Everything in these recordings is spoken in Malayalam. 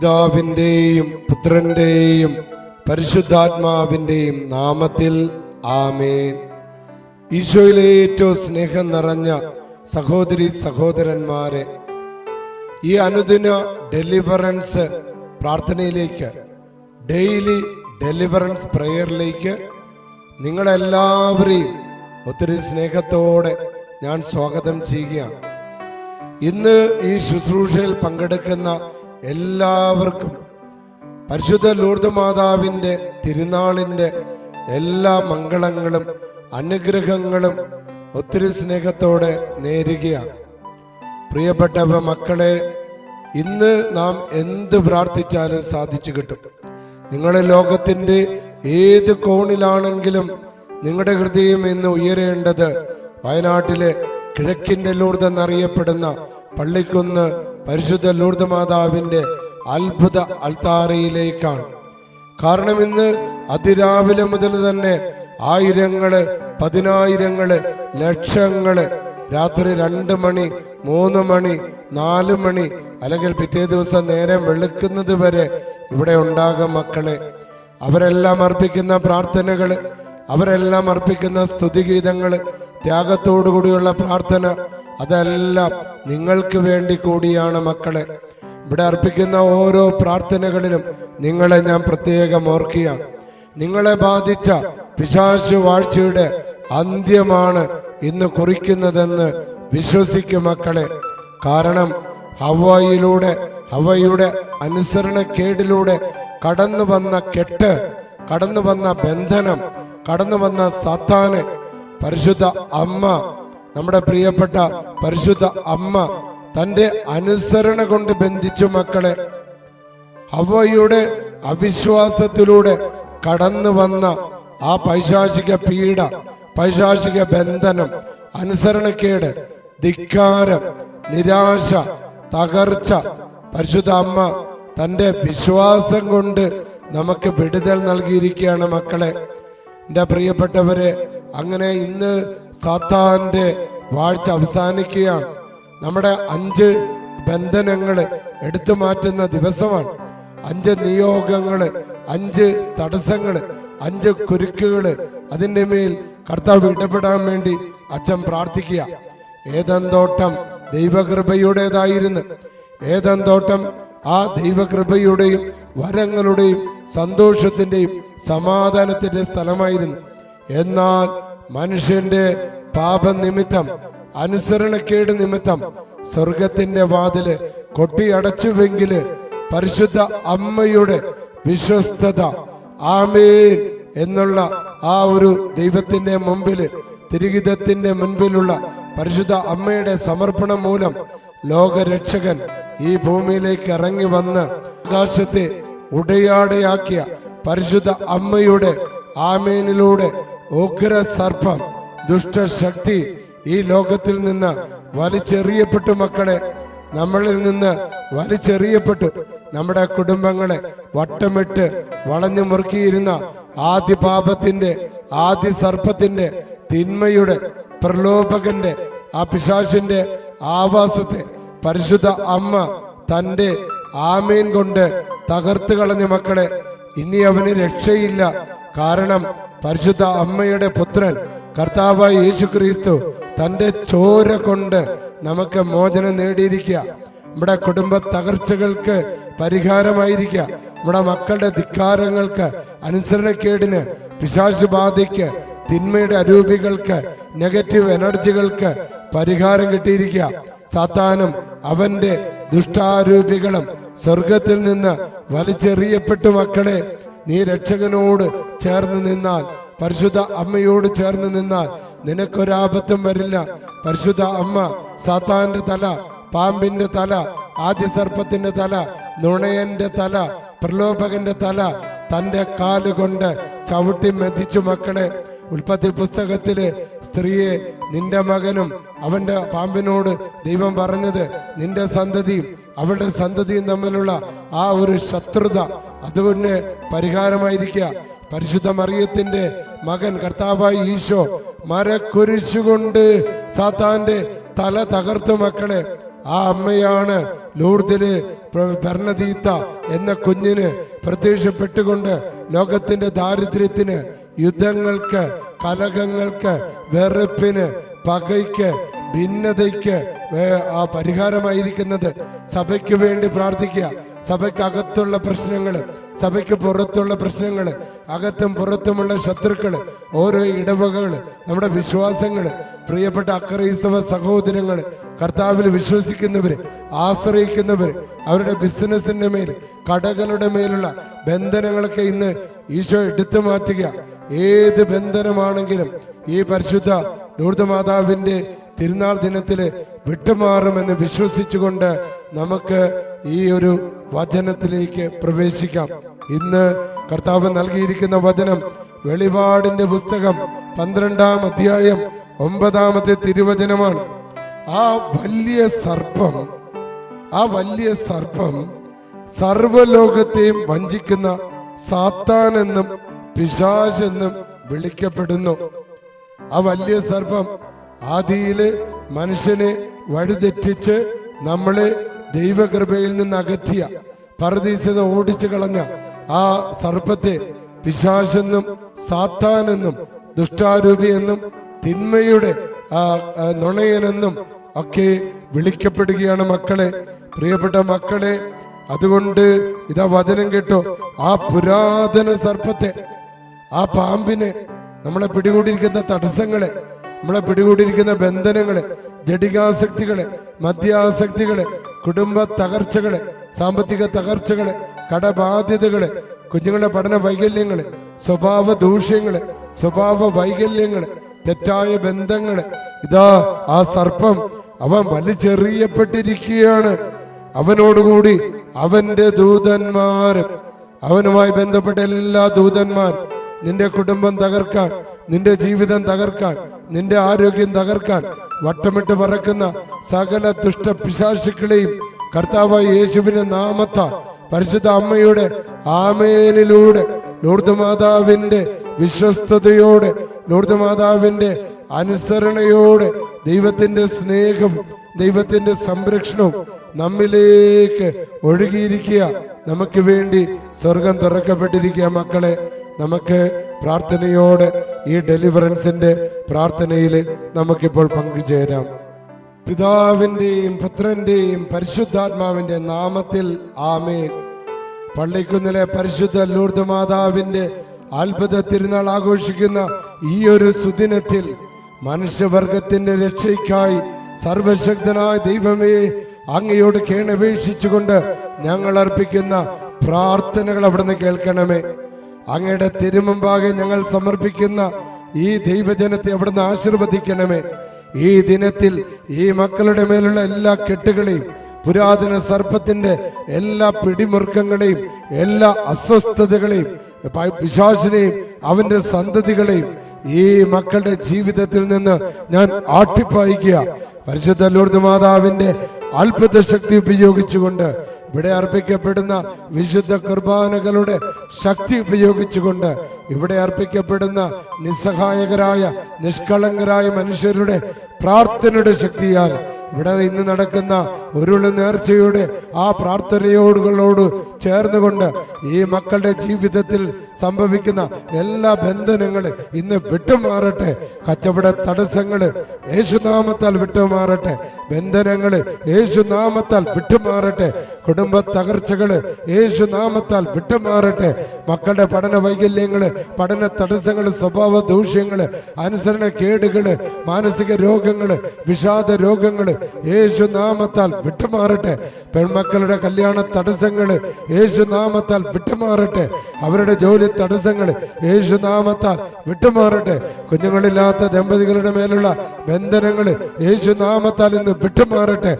പിതാവിന്റെയും പുത്രന്റെയും പരിശുദ്ധാത്മാവിന്റെയും നാമത്തിൽ ആമേൻ. ഈശോയിലെ ഏറ്റവും സ്നേഹം നിറഞ്ഞ സഹോദരി സഹോദരന്മാരെ ഈ അനുദിന ഡെലിവറൻസ് പ്രാർത്ഥനയിലേക്ക് ഡെയിലി ഡെലിവറൻസ് പ്രേയറിലേക്ക് നിങ്ങളെല്ലാവരെയും ഒത്തിരി സ്നേഹത്തോടെ ഞാൻ സ്വാഗതം ചെയ്യുകയാണ്. ഇന്ന് ഈ ശുശ്രൂഷയിൽ പങ്കെടുക്കുന്ന എല്ലാവർക്കും പരിശുദ്ധ ലൂർദ് മാതാവിന്റെ തിരുനാളിന്റെ എല്ലാ മംഗളങ്ങളും അനുഗ്രഹങ്ങളും ഒത്തിരി സ്നേഹത്തോടെ നേരുകയാണ്. പ്രിയപ്പെട്ടവ മക്കളെ ഇന്ന് നാം എന്ത് പ്രാർത്ഥിച്ചാലും സാധിച്ചു കിട്ടും. നിങ്ങളെ ലോകത്തിന്റെ ഏത് കോണിലാണെങ്കിലും നിങ്ങളുടെ ഹൃദയം ഇന്ന് ഉയരേണ്ടത് വയനാട്ടിലെ കിഴക്കിന്റെ ലൂർദ് എന്നറിയപ്പെടുന്ന പള്ളിക്കുന്ന് പരിശുദ്ധ ലൂർദ് മാതാവിന്റെ അത്ഭുത അൾത്താറയിലേക്കാണ്. കാരണം ഇന്ന് അതിരാവിലെ മുതൽ തന്നെ ആയിരങ്ങൾ പതിനായിരങ്ങൾ ലക്ഷങ്ങൾ രാത്രി രണ്ട് മണി മൂന്ന് മണി നാല് മണി അല്ലെങ്കിൽ പിറ്റേ ദിവസം നേരം വെളുക്കുന്നത് വരെ ഇവിടെ ഉണ്ടാകും മക്കളെ. അവരെല്ലാം അർപ്പിക്കുന്ന പ്രാർത്ഥനകൾ അവരെല്ലാം അർപ്പിക്കുന്ന സ്തുതിഗീതങ്ങൾ ത്യാഗത്തോടുകൂടിയുള്ള പ്രാർത്ഥന അതെല്ലാം നിങ്ങൾക്ക് വേണ്ടി കൂടിയാണ് മക്കളെ. ഇവിടെ അർപ്പിക്കുന്ന ഓരോ പ്രാർത്ഥനകളിലും നിങ്ങളെ ഞാൻ പ്രത്യേകം ഓർക്കുകയാണ്. നിങ്ങളെ ബാധിച്ച പിശാശു വാഴ്ചയുടെ അന്ത്യമാണ് ഇന്ന് കുറിക്കുന്നതെന്ന് വിശ്വസിക്കും മക്കളെ. കാരണം ഹവയിലൂടെ ഹവയുടെ അനുസരണക്കേടിലൂടെ കടന്നു വന്ന കെട്ട് കടന്നു വന്ന ബന്ധനം കടന്നു വന്ന സത്താന് പരിശുദ്ധ അമ്മ നമ്മുടെ പ്രിയപ്പെട്ട പരിശുദ്ധ അമ്മ തന്റെ അനുസരണ കൊണ്ട് ബന്ധിച്ചു മക്കളെ ഹവയുടെ അവിശ്വാസത്തിലൂടെ കടന്നു വന്ന ആ പൈശാചിക പീഡ പൈശാചിക ബന്ധനം അനുസരണക്കേട് ധിക്കാരം നിരാശ തകർച്ച പരിശുദ്ധ അമ്മ തന്റെ വിശ്വാസം കൊണ്ട് നമുക്ക് വിടുതൽ നൽകിയിരിക്കുകയാണ് മക്കളെ. എന്റെ പ്രിയപ്പെട്ടവരെ അങ്ങനെ ഇന്ന് സാത്താന്റെ വാഴ്ച അവസാനിക്കുകയാണ്. നമ്മുടെ അഞ്ച് ബന്ധനങ്ങൾ എടുത്തു മാറ്റുന്ന ദിവസമാണ്. അഞ്ച് നിയോഗങ്ങൾ അഞ്ച് തടസ്സങ്ങൾ അഞ്ച് കുരുക്കുകൾ അതിന്റെ മേൽ കർത്താവ് ഇടപെടാൻ വേണ്ടി അച്ഛൻ പ്രാർത്ഥിക്കുക. ഏതെന്തോട്ടം ദൈവകൃപയുടേതായിരുന്നു. ഏതെന്തോട്ടം ആ ദൈവകൃപയുടെയും വരങ്ങളുടെയും സന്തോഷത്തിന്റെയും സമാധാനത്തിന്റെ സ്ഥലമായിരുന്നു. എന്നാൽ മനുഷ്യന്റെ പാപനിമിത്തം അനുസരണക്കേട് നിമിത്തം സ്വർഗത്തിന്റെ വാതിൽ കൊട്ടിയടച്ചുവെങ്കിൽ പരിശുദ്ധ അമ്മയുടെ വിശ്വസ്തത. ആമേൻ എന്നുള്ള ആ ഒരു ദൈവത്തിന്റെ മുമ്പിൽ തിരുഹിതത്തിന്റെ മുൻപിലുള്ള പരിശുദ്ധ അമ്മയുടെ സമർപ്പണം മൂലം ലോകരക്ഷകൻ ഈ ഭൂമിയിലേക്ക് ഇറങ്ങി വന്ന് ആകാശത്തെ ഉടയാടയാക്കിയ പരിശുദ്ധ അമ്മയുടെ ആമേനിലൂടെ ഉഗ്ര സർപ്പം ദുഷ്ടശക്തി ഈ ലോകത്തിൽ നിന്ന് വലിച്ചെറിയപ്പെട്ടു മക്കളെ. നമ്മളിൽ നിന്ന് വലിച്ചെറിയപ്പെട്ടു. നമ്മുടെ കുടുംബങ്ങളെ വട്ടമിട്ട് വളഞ്ഞു മുറുക്കിയിരുന്ന ആദ്യ പാപത്തിന്റെ ആദ്യ സർപ്പത്തിന്റെ തിന്മയുടെ പ്രലോഭകന്റെ ആ പിശാശിന്റെ ആവാസത്തെ പരിശുദ്ധ അമ്മ തന്റെ ആമേൻ കൊണ്ട് തകർത്തു കളഞ്ഞ മക്കളെ. ഇനി അവന് രക്ഷയില്ല. കാരണം പരിശുദ്ധ അമ്മയുടെ പുത്രൻ കർത്താവായ യേശു ക്രിസ്തു തന്റെ ചോര കൊണ്ട് നമുക്ക് മോചനം നേടിയിരിക്കുക. നമ്മുടെ കുടുംബ തകർച്ചകൾക്ക് പരിഹാരമായിരിക്കുക. നമ്മുടെ മക്കളുടെ ധിക്കാരങ്ങൾക്ക് അനുസരണക്കേടിന് പിശാശു ബാധയ്ക്ക് തിന്മയുടെ അരൂപികൾക്ക് നെഗറ്റീവ് എനർജികൾക്ക് പരിഹാരം കിട്ടിയിരിക്കുക. സാത്താനും അവന്റെ ദുഷ്ടാരൂപികളും സ്വർഗത്തിൽ നിന്ന് വലിച്ചെറിയപ്പെട്ടു മക്കളെ നീ രക്ഷകനോട് ചേർന്ന് നിന്നാൽ പരിശുദ്ധ അമ്മയോട് ചേർന്ന് നിന്നാൽ നിനക്കൊരാപത്തും വരില്ല. പരിശുദ്ധ അമ്മ സാത്താന്റെ തല പാമ്പിന്റെ തല ആദ്യ സർപ്പത്തിന്റെ തല നുണയന്റെ തല പ്രലോഭകന്റെ തല തന്റെ കാലുകൊണ്ട് ചവിട്ടി മെതിച്ചു മക്കളെ ഉൽപ്പത്തി പുസ്തകത്തിലെ സ്ത്രീയെ നിന്റെ മകനും അവന്റെ പാമ്പിനോട് ദൈവം പറഞ്ഞത് നിന്റെ സന്തതിയും അവളുടെ സന്തതിയും തമ്മിലുള്ള ആ ഒരു ശത്രുത അതുകൊണ്ട് പരിഹാരമായിരിക്കുക. പരിശുദ്ധ മറിയത്തിന്റെ മകൻ കർത്താവായി ഈശോ മരക്കുരിശുകൊണ്ട് സാത്താന്റെ തല തകർത്തു മക്കളെ ആ അമ്മയാണ് ലൂർദിൽ ഭരണതീത്ത എന്ന കുഞ്ഞിന് പ്രത്യക്ഷപ്പെട്ടുകൊണ്ട് ലോകത്തിന്റെ ദാരിദ്ര്യത്തിന് യുദ്ധങ്ങൾക്ക് കലകങ്ങൾക്ക് വെറുപ്പിന് പകയ്ക്ക് ഭിന്നതയ്ക്ക് ആ പരിഹാരമായിരിക്കുന്നത് സഭയ്ക്ക് വേണ്ടി പ്രാർത്ഥിക്കുക. സഭയ്ക്കകത്തുള്ള പ്രശ്നങ്ങൾ സഭയ്ക്ക് പുറത്തുള്ള പ്രശ്നങ്ങൾ അകത്തും പുറത്തുമുള്ള ശത്രുക്കൾ ഓരോ ഇടവകകൾ നമ്മുടെ വിശ്വാസങ്ങൾ പ്രിയപ്പെട്ട അക്രൈസ്തവ സഹോദരങ്ങൾ കർത്താവിൽ വിശ്വസിക്കുന്നവര് ആശ്രയിക്കുന്നവര് അവരുടെ ബിസിനസിന്റെ മേൽ കടകളുടെ മേലുള്ള ബന്ധനങ്ങളൊക്കെ ഇന്ന് ഈശോ എടുത്തു മാറ്റുക. ഏത് ബന്ധനമാണെങ്കിലും ഈ പരിശുദ്ധ ലൂർദ് മാതാവിന്റെ തിരുനാൾ ദിനത്തിൽ വിട്ടുമാറുമെന്ന് വിശ്വസിച്ചുകൊണ്ട് നമുക്ക് ഈ ഒരു വചനത്തിലേക്ക് പ്രവേശിക്കാം. ഇന്ന് കർത്താവ് നൽകിയിരിക്കുന്ന വചനം വെളിപാടിന്റെ പുസ്തകം പന്ത്രണ്ടാം അധ്യായം ഒമ്പതാമത്തെ തിരുവചനമാണ്. ആ വലിയ സർപ്പം ആ വലിയ സർപ്പം സർവലോകത്തെയും വഞ്ചിക്കുന്ന സാത്താൻ എന്നും പിശാച് എന്നും വിളിക്കപ്പെടുന്നു. ആ വലിയ സർപ്പം ആദിയിൽ മനുഷ്യനെ വഴിതെറ്റിച്ച് നമ്മളെ ദൈവകൃപയിൽ നിന്ന് അകറ്റിയ പരദീസത ഓടിച്ചു കളഞ്ഞ ആ സർപ്പത്തെ പിശാചെന്നും സാത്താനെന്നും ദുഷ്ടാരൂപി എന്നും തിന്മയുടെ നുണയനെന്നും ഒക്കെ വിളിക്കപ്പെടുകയാണ് മക്കളെ. പ്രിയപ്പെട്ട മക്കളെ അതുകൊണ്ട് ഇതാ വചനം കേട്ടോ. ആ പുരാതന സർപ്പത്തെ ആ പാമ്പിനെ നമ്മളെ പിടികൂടിയിരിക്കുന്ന തടസ്സങ്ങളെ നമ്മളെ പിടികൂടിയിരിക്കുന്ന ബന്ധനങ്ങൾ ജഡികാസക്തികൾ മദ്യാസക്തികൾ കുടുംബ തകർച്ചകൾ സാമ്പത്തിക തകർച്ചകൾ കടബാധ്യതകൾ കുഞ്ഞുങ്ങളുടെ പഠന വൈകല്യങ്ങൾ സ്വഭാവ ദൂഷ്യങ്ങൾ സ്വഭാവ വൈകല്യങ്ങൾ തെറ്റായ ബന്ധങ്ങൾ. ഇതാ ആ സർപ്പം അവൻ വലിച്ചെറിയപ്പെട്ടിരിക്കുകയാണ്. അവനോടുകൂടി അവന്റെ ദൂതന്മാരും അവനുമായി ബന്ധപ്പെട്ട എല്ലാ ദൂതന്മാർ നിന്റെ കുടുംബം തകർക്കാൻ നിന്റെ ജീവിതം തകർക്കാൻ നിന്റെ ആരോഗ്യം തകർക്കാൻ വട്ടമിട്ട് പറക്കുന്ന സകല ദുഷ്ട പിശാശുക്കളെയും കർത്താവായ യേശുവിന്റെ നാമത്താൽ പരിശുദ്ധ അമ്മയുടെ ആമേനിലൂടെ ലോർദ് മാതാവിന്റെ വിശ്വസ്തയോടെ ലോർദ് മാതാവിന്റെ അനുസരണയോടെ ദൈവത്തിന്റെ സ്നേഹം ദൈവത്തിന്റെ സംരക്ഷണവും നമ്മിലേക്ക് ഒഴുകിയിരിക്കുക. നമുക്ക് വേണ്ടി സ്വർഗം തുറക്കപ്പെട്ടിരിക്കുക മക്കളെ. നമുക്ക് പ്രാർത്ഥനയോടെ ഈ ഡെലിവറൻസിന്റെ പ്രാർത്ഥനയിൽ നമുക്കിപ്പോൾ പങ്കുചേരാം. പിതാവിന്റെയും പുത്രന്റെയും പരിശുദ്ധാത്മാവിന്റെ നാമത്തിൽ ആമേൻ. പള്ളിക്കുന്നിലെ പരിശുദ്ധ ലൂർദ് മാതാവിന്റെ അത്ഭുത തിരുനാൾ ആഘോഷിക്കുന്ന ഈ ഒരു സുദിനത്തിൽ മനുഷ്യവർഗത്തിന്റെ രക്ഷയ്ക്കായി സർവശക്തനായ ദൈവമേ അങ്ങയോട് കേണപേക്ഷിച്ചുകൊണ്ട് ഞങ്ങൾ അർപ്പിക്കുന്ന പ്രാർത്ഥനകൾ അവിടുന്ന് കേൾക്കണമേ. അങ്ങയുടെ തിരുമുമ്പാകെ ഞങ്ങൾ സമർപ്പിക്കുന്ന ഈ ദൈവജനത്തെ അവിടുന്ന് ആശീർവദിക്കണമേ. ഈ ദിനത്തിൽ ഈ മക്കളുടെ മേലുള്ള എല്ലാ കെട്ടുകളെയും പുരാതന സർപ്പത്തിന്റെ എല്ലാ പിടിമുറുക്കങ്ങളെയും എല്ലാ അസ്വസ്ഥതകളെയും പിശാശിനെയും അവന്റെ സന്തതികളെയും ഈ മക്കളുടെ ജീവിതത്തിൽ നിന്ന് ഞാൻ ആട്ടിപ്പായിക്കുക. പരിശുദ്ധ ലൂർദ് മാതാവിന്റെ അത്ഭുത ശക്തി ഉപയോഗിച്ചുകൊണ്ട് ഇവിടെ അർപ്പിക്കപ്പെടുന്ന വിശുദ്ധ കുർബാനകളുടെ ശക്തി ഉപയോഗിച്ചുകൊണ്ട് ഇവിടെ അർപ്പിക്കപ്പെടുന്ന നിസ്സഹായകരായ നിഷ്കളങ്കരായ മനുഷ്യരുടെ പ്രാർത്ഥനയുടെ ശക്തിയാൽ ഇവിടെ ഇന്ന് നടക്കുന്ന ഉരുൾ നേർച്ചയുടെ ആ പ്രാർത്ഥനയോടുകളോട് ചേർന്നുകൊണ്ട് ഈ മക്കളുടെ ജീവിതത്തിൽ സംഭവിക്കുന്ന എല്ലാ ബന്ധനങ്ങൾ ഇന്ന് വിട്ടുമാറട്ടെ. കച്ചവട തടസ്സങ്ങൾ യേശുനാമത്താൽ വിട്ടുമാറട്ടെ. ബന്ധനങ്ങൾ യേശുനാമത്താൽ വിട്ടുമാറട്ടെ. കുടുംബ തകർച്ചകൾ യേശുനാമത്താൽ വിട്ടുമാറട്ടെ. മക്കളുടെ പഠന വൈകല്യങ്ങൾ പഠന തടസ്സങ്ങൾ സ്വഭാവ ദൂഷ്യങ്ങൾ അനുസരണ കേടുകൾ മാനസിക രോഗങ്ങൾ വിഷാദ രോഗങ്ങൾ യേശുനാമത്താൽ വിട്ടുമാറട്ടെ. പെൺമക്കളുടെ കല്യാണ തടസ്സങ്ങൾ യേശു നാമത്താൽ വിട്ടുമാറട്ടെ. അവരുടെ ജോലി തടസ്സങ്ങൾ യേശു നാമത്താൽ വിട്ടുമാറട്ടെ. കുഞ്ഞുങ്ങളില്ലാത്ത ദമ്പതികളുടെ മേലുള്ള ബന്ധനങ്ങൾ യേശു നാമത്താൽ ഇന്ന് വിട്ടുമാറട്ടെ.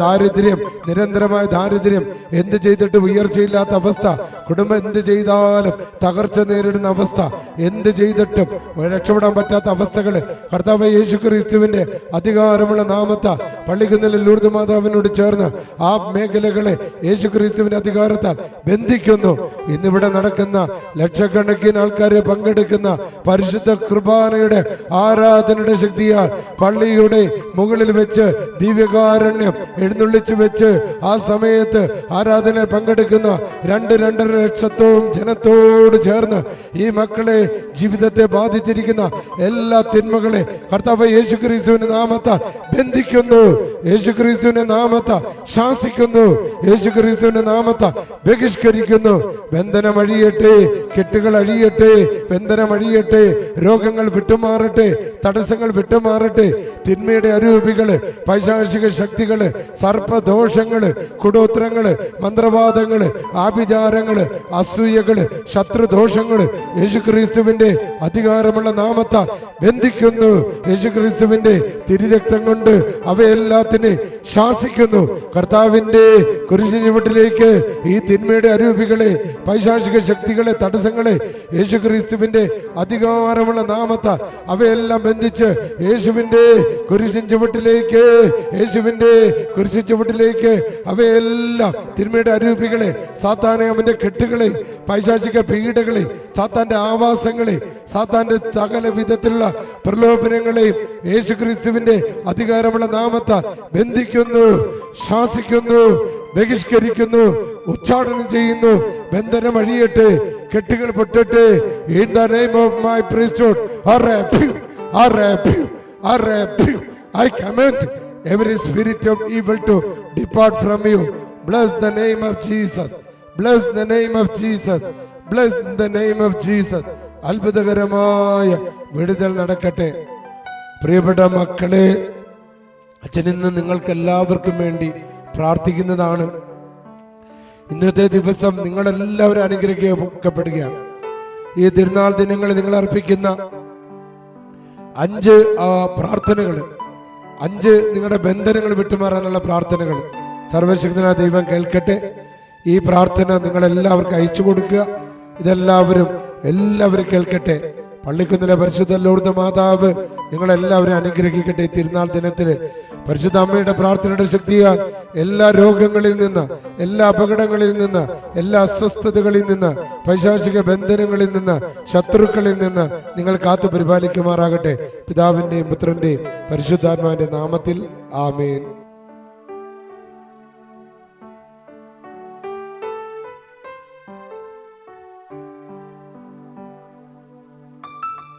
ദാരിദ്ര്യം നിരന്തരമായ ദാരിദ്ര്യം എന്ത് ചെയ്തിട്ട് ഉയർച്ചയില്ലാത്ത അവസ്ഥ കുടുംബം എന്ത് ചെയ്താലും തകർച്ച നേരിടുന്ന അവസ്ഥ എന്ത് ചെയ്തിട്ടും രക്ഷപ്പെടാൻ പറ്റാത്ത അവസ്ഥകൾ കർത്താവ് യേശു ക്രിസ്തുവിന്റെ അധികാരമുള്ള നാമത്ത പള്ളിക്കുന്നിലെ ലൂർദ് മാതാവിനോട് ചേർന്ന് ആ മേഖലകളെ യേശു ക്രിസ്തുവിന്റെ അധികാരത്താൽ ബന്ധിക്കുന്നു. ഇന്നിവിടെ നടക്കുന്ന ലക്ഷക്കണക്കിന് ആൾക്കാരെ പങ്കെടുക്കുന്ന പരിശുദ്ധ കുർബാനയുടെ ആരാധനയുടെ ശക്തിയാൽ പള്ളിയുടെ മുകളിൽ വെച്ച് ദിവ്യകാരുണ്യം എഴുന്നള്ളിച്ചു വെച്ച് ആ സമയത്ത് ആരാധന പങ്കെടുക്കുന്ന രണ്ട് രണ്ടര ലക്ഷത്തോളം ജനത്തോട് ചേർന്ന് ഈ മക്കളെ ജീവിതത്തെ ബാധിച്ചിരിക്കുന്ന എല്ലാ തിന്മകളെ കർത്താവ് യേശു ക്രിസ്തുവിന്റെ നാമത്താൽ ബന്ധിക്കുന്നു. യേശു ക്രിസ്തുവിന്റെ നാമത്താൽ ശാസിക്കുന്നു. യേശു ക്രിസ്തുവിന്റെ നാമത്താൽ ബഹിഷ്കരിക്കുന്നു. ബന്ധനം അഴിയട്ടെ കെട്ടുകൾ അഴിയട്ടെ ബന്ധനം അഴിയട്ടെ രോഗങ്ങൾ വിട്ടുമാറട്ടെ തടസ്സങ്ങൾ വിട്ടുമാറട്ടെ തിന്മയുടെ അരൂപികൾ പൈശാചിക ശക്തികൾ സർപ്പദോഷങ്ങൾ കുടോത്രങ്ങൾ മന്ത്രവാദങ്ങൾ ആഭിചാരങ്ങൾ അസൂയകൾ ശത്രുദോഷങ്ങൾ യേശുക്രിസ്തുവിന്റെ അധികാരമുള്ള നാമത്താൽ ബന്ധിക്കുന്നു. യേശുക്രിസ്തുവിന്റെ തിരുരക്തം കൊണ്ട് അവയെല്ലാത്തിനെ ശാസിക്കുന്നു. കർത്താവിന്റെ കുരിശു ചുവട്ടിലേക്ക് ഈ തിന്മയുടെ അരൂപികളെ പൈശാചിക ശക്തികളെ തടസ്സങ്ങളെ യേശുക്രിസ്തുവിന്റെ അധികാരമുള്ള നാമത്താൽ അവയെല്ലാം ബന്ധിച്ച് യേശുവിന്റെ കുരിശിൻ ചുവട്ടിലേക്ക് യേശുവിന്റെ കുരിശിൻ ചുവട്ടിലേക്ക് അവയെല്ലാം തിന്മയുടെ അരൂപികളെ സാത്താനെ അവന്റെ കെട്ടുകളെ പൈശാചിക പീഡകളെ സാത്താന്റെ ആവാസങ്ങളെ സാത്താന്റെ സകല വിധത്തിലുള്ള പ്രലോഭനങ്ങളെയും യേശുക്രിസ്തുവിന്റെ അധികാരമുള്ള നാമത്താൽ ബന്ധിക്കുന്നു ശാസിക്കുന്നു ബഹിഷ്കരിക്കുന്നു ഉച്ചാടനം ചെയ്യുന്നു. ബന്ധനം അഴിയട്ടെ കെട്ടുകൾ പൊട്ടട്ടെ. In the name of my priesthood I command every spirit of evil to depart from you bless the name of Jesus bless the name of Jesus bless the name of Jesus. അത്ഭുതകരമായ വിടുതൽ നടക്കട്ടെ. പ്രിയപ്പെട്ട മക്കളെ അച്ഛൻ ഇന്ന് നിങ്ങൾക്ക് എല്ലാവർക്കും വേണ്ടി പ്രാർത്ഥിക്കുന്നതാണ്. ഇന്നത്തെ ദിവസം നിങ്ങളെല്ലാവരും അനുഗ്രഹിക്കപ്പെടുകയാണ്. ഈ തിരുനാൾ ദിനങ്ങളിൽ നിങ്ങൾ അർപ്പിക്കുന്ന അഞ്ച് പ്രാർത്ഥനകൾ അഞ്ച് നിങ്ങളുടെ ബന്ധനങ്ങൾ വിട്ടുമാറാനുള്ള പ്രാർത്ഥനകൾ സർവശക്തനായ ദൈവം കേൾക്കട്ടെ. ഈ പ്രാർത്ഥന നിങ്ങളെല്ലാവർക്കും അയച്ചു കൊടുക്കുക. ഇതെല്ലാവരും എല്ലാവരും കേൾക്കട്ടെ. പള്ളിക്കുന്നിലെ പരിശുദ്ധ ലോർദ മാതാവ് നിങ്ങളെല്ലാവരും അനുഗ്രഹിക്കട്ടെ തിരുനാൾ ദിനത്തിൽ. പരിശുദ്ധ അമ്മയുടെ പ്രാർത്ഥനയുടെ ശക്തിയാൽ എല്ലാ രോഗങ്ങളിൽ നിന്ന് എല്ലാ അപകടങ്ങളിൽ നിന്ന് എല്ലാ അസ്വസ്ഥതകളിൽ നിന്ന് പൈശാചിക ബന്ധനങ്ങളിൽ നിന്ന് ശത്രുക്കളിൽ നിന്ന് നിങ്ങൾ കാത്തു പരിപാലിക്കുമാറാകട്ടെ. പിതാവിന്റെയും പുത്രന്റെയും പരിശുദ്ധാത്മാവിന്റെ നാമത്തിൽ ആമേൻ.